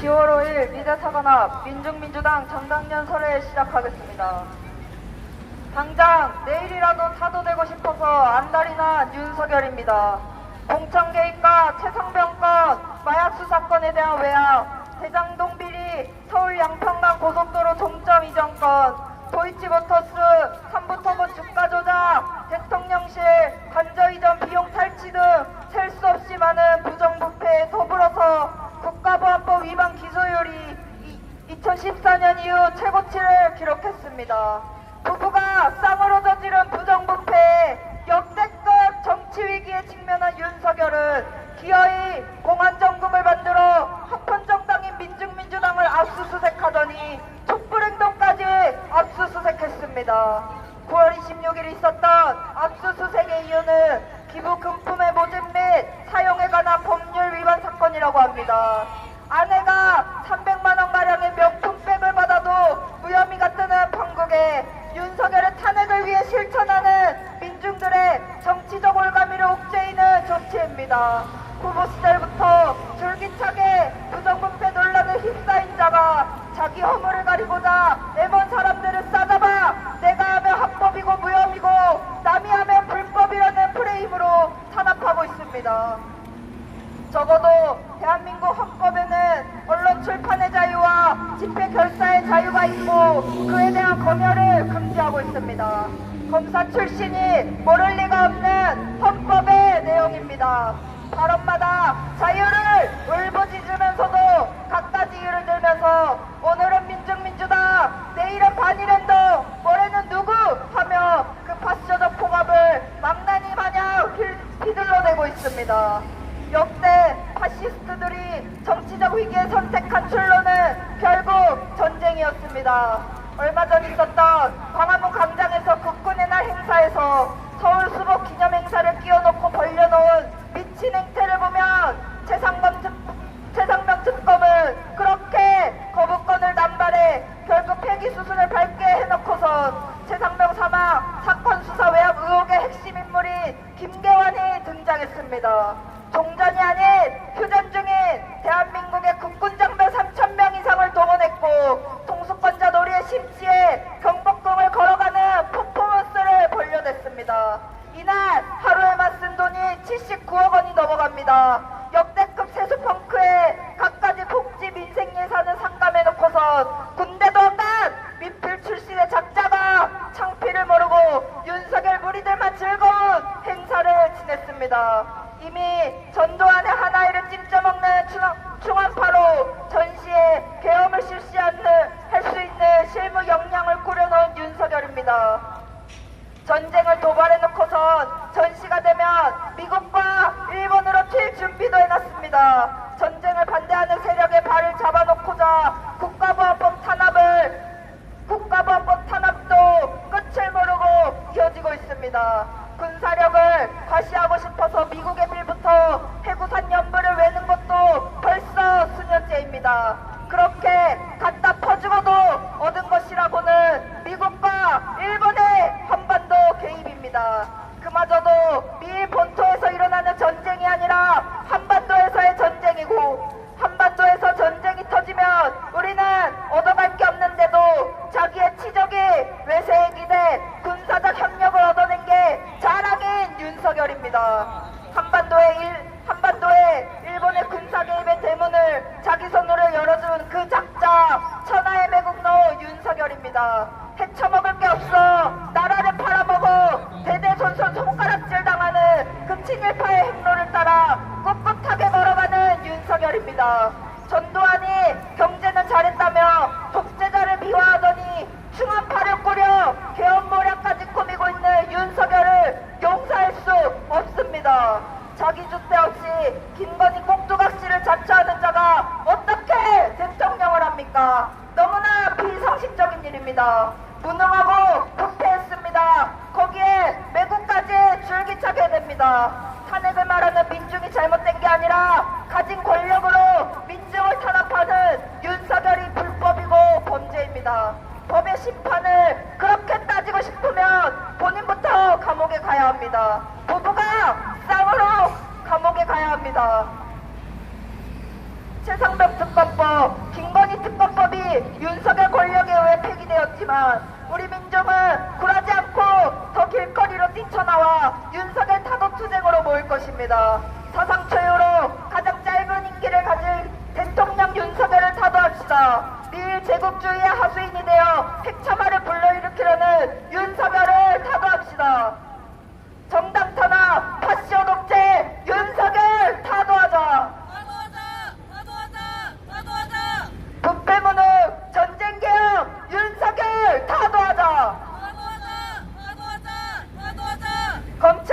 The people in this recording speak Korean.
10월 5일 미제사관앞 민중민주당 전당년 설회 시작하겠습니다. 당장 내일이라도 사도되고 싶어서 안달이나 윤석열입니다. 공천 개입과 최상병권 마약 수사건에 대한 외압, 대장동 비리, 서울 양평강 고속도로 종점 이전권, 도이치모터스 2014년 이후 최고치를 기록했습니다. 부부가 쌍으로 저지른 부정부패 역대급 정치 위기에 직면한 윤석열은 기어이 공안정금을 만들어 합헌 정당인 민중민주당을 압수수색하더니 촛불행동까지 압수수색했습니다. 9월 26일 있었던 압수수색의 이유는 기부 금품의 모집 및 사용에 관한 법률 위반 사건이라고 합니다. 아내 윤석열의 탄핵을 위해 실천하는 민중들의 정치적 올가미를 옥죄이는 정치입니다. 후보 시절부터 줄기차게 부정부패 논란을 휩싸인 자가 대한민국 헌법에는 언론 출판의 자유와 집회 결사의 자유가 있고 그에 대한 검열을 금지하고 있습니다. 검사 출신이 모를 리가 없는 헌법의 내용입니다. 발언마다 자유를 울부짖으면서도 갖다 지유를 들면서 있습니다. 얼마 전 있었던 광화문 광장에서 국군의 날 행사에서 서울 수복 기념 행사를 끼워놓고 벌려놓은 미친 행태를 보면 최상범 최상병 특검은 그렇게 거부권을 남발해 결국 폐기 수순을 밟게 해놓고선 최상병 사망 사건 수사 외압 의혹의 핵심 인물인 김계환이 등장했습니다. 종전이 아닌 휴전 중인 대한민국의 국군 장병 3천 명 이상을 동원했고 아십시에 경복궁을 걸어 있습니다. 전쟁을 반대하는 세력의 발을 잡아놓고자 국가보안법 탄압을 국가보안법 탄압도 끝을 모르고 이어지고 있습니다. 군사력을 과시하고 싶어서 미국의 빌부터 해구산 연부를 외는 것도 벌써 수년째입니다. 그렇게 한반도의 일, 한반도의 일본의 군사 개입의 대문을 자기 손으로 열어준 그 작자 천하의 매국노 윤석열입니다. 해쳐먹을 게 없어 나라를 팔아먹어 대대손손 손가락질 당하는 그 친일파의 행로를 따라 꿋꿋하게 걸어가는 윤석열입니다. 있습니다. 무능하고 부패했습니다. 거기에 매국까지 줄기차게 됩니다. 탄핵을 말하는 민중이 잘못된 게 아니라 가진 권력으로 민중을 탄압하는 윤석열이 불법이고 범죄입니다. 법의 심판을 그렇게 따지고 싶으면 본인부터 감옥에 가야 합니다. 있었지만 우리 민정은 굴하지 않고 더 길거리로 뛰쳐나와 윤석열 타도투쟁으로 모일 것입니다. 사상 최후로 가장 짧은 인기를 가질 대통령 윤석열을 타도합시다. 미일 제국주의의 하수인이 되어 핵참화를 불러일으키려는 윤석열을 타도합시다. kommt